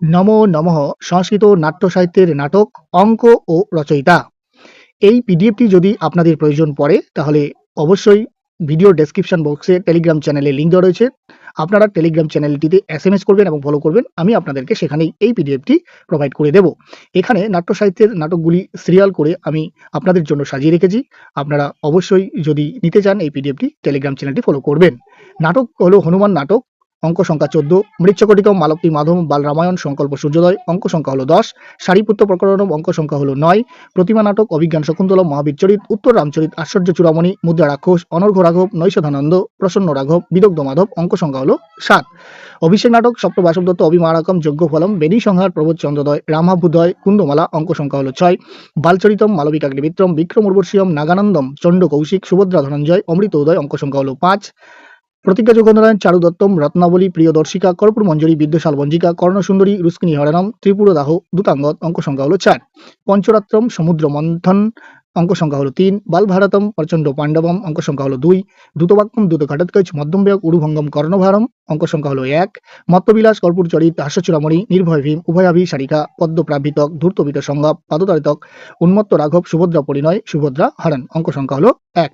নমো নমঃ সংস্কৃত নাট্য সাহিত্যের নাটক, অঙ্ক ও রচয়িতা। এই পিডিএফটি যদি আপনাদের প্রয়োজন পড়ে, তাহলে অবশ্যই ভিডিও ডেসক্রিপশন বক্সে টেলিগ্রাম চ্যানেলে লিঙ্ক দেওয়া রয়েছে। আপনারা টেলিগ্রাম চ্যানেলটিতে এস এম এস করবেন এবং ফলো করবেন, আমি আপনাদেরকে সেখানেই এই পিডিএফটি প্রোভাইড করে দেব। এখানে নাট্য সাহিত্যের নাটকগুলি সিরিয়াল করে আমি আপনাদের জন্য সাজিয়ে রেখেছি। আপনারা অবশ্যই যদি নিতে চান এই পিডিএফটি টেলিগ্রাম চ্যানেলটি ফলো করবেন। নাটক হলো হনুমান নাটক। অঙ্ক সংখ্যা চোদ্দ মৃচ্ছকটিকম মালতী মাধব বাল রামায়ণ সংকল্প সূর্যোদয়, অঙ্ক সংখ্যা হলো দশ সারিপুত্র প্রকরণম অঙ্ক সংখ্যা হলো নয়, প্রতিমা নাটক, অভিজ্ঞান শকুন্তলম মহাবীর চরিত, উত্তর রামচরিত, আশ্চর্য চূড়ামণি, মুদ্রা রাক্ষস অনর্ঘ রাঘব নৈশধানন্দ প্রসন্ন রাঘব, বিদগ্ধ মাধব, অঙ্ক সংখ্যা হলো সাত। অভিষেক নাটক, সপ্ত বাসব দত্ত, অভিমারাকম, যজ্ঞ ফলম, বেণী সংহার, প্রবোধ চন্দ্রদয় রামাভুদয় কুন্দমালা, অঙ্ক সংখ্যা হলো ছয়। বালচরিতম মালবিকাগ্নিমিত্রম বিক্রম উর্বশীয়ম, নাগানন্দম, চণ্ড কৌশিক, সুভদ্রা ধনঞ্জয় অমৃত উদয় অঙ্ক সংখ্যা হলো পাঁচ। প্রতিজ্ঞা যোগেন্দ্রনারায়ণ চারু দত্তম, রত্নাবলী, প্রিয় দর্শিকা, কর্পূর মঞ্জরি বিদ্যশাল বঞ্জিকা, কর্ণসুন্দরী, রুস্কিনী হরেনম, ত্রিপুর দাহ দুতাঙ্গত অঙ্ক সংখ্যা হলো চার। পঞ্চরাত্রম, সমুদ্র মন্থন, অঙ্ক সংখ্যা হলো তিন। বালভারতম, প্রচণ্ড পাণ্ডবম, অঙ্ক সংখ্যা হলো দুই। দ্রুতবাক্যম দ্রুত ঘটৎকচ মধ্যমব্যক উরুভঙ্গম, কর্ণভারম, অঙ্ক সংখ্যা হলো এক। মত্তবিলাস, কর্পূর চরিত, হাস্যচূড়ামণি, নির্ভয় ভীম উভয়াভি সারিকা পদ্মপ্রাভৃতক ধূর্তবিত সংগপ পাদতারিতক উন্মত্ত রাঘব, সুভদ্রা পরিণয়, সুভদ্রা হরণ, অঙ্ক সংখ্যা হলো এক।